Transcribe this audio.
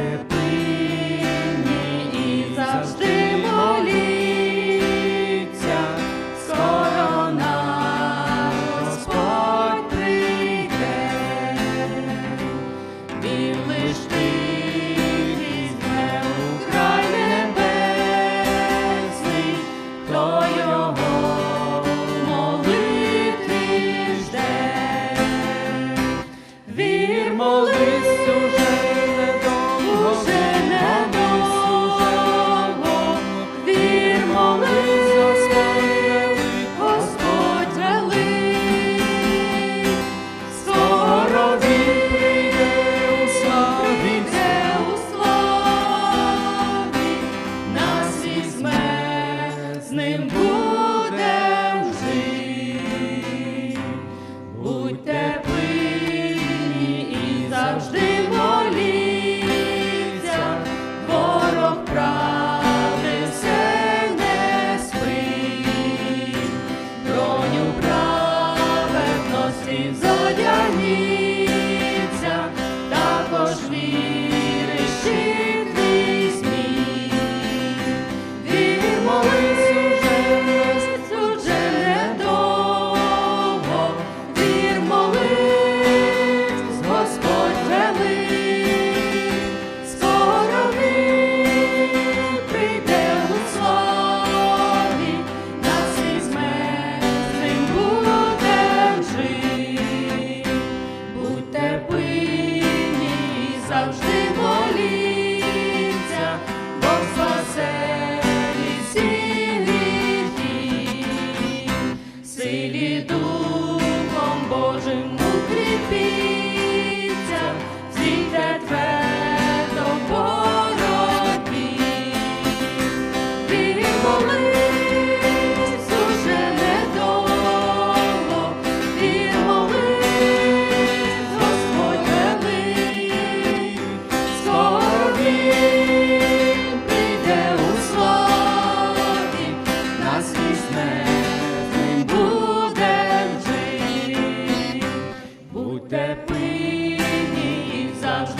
теплині завжди моліться, скоро Господь прийде, він лиш небесний, хто його молитві жде. Вір будем жити, будьте пильні і завжди моліться, ворог правди все не спить, броню праведності задя. припині, завжди моліться, Бог спасе силі Духом Божим. Лині завжди.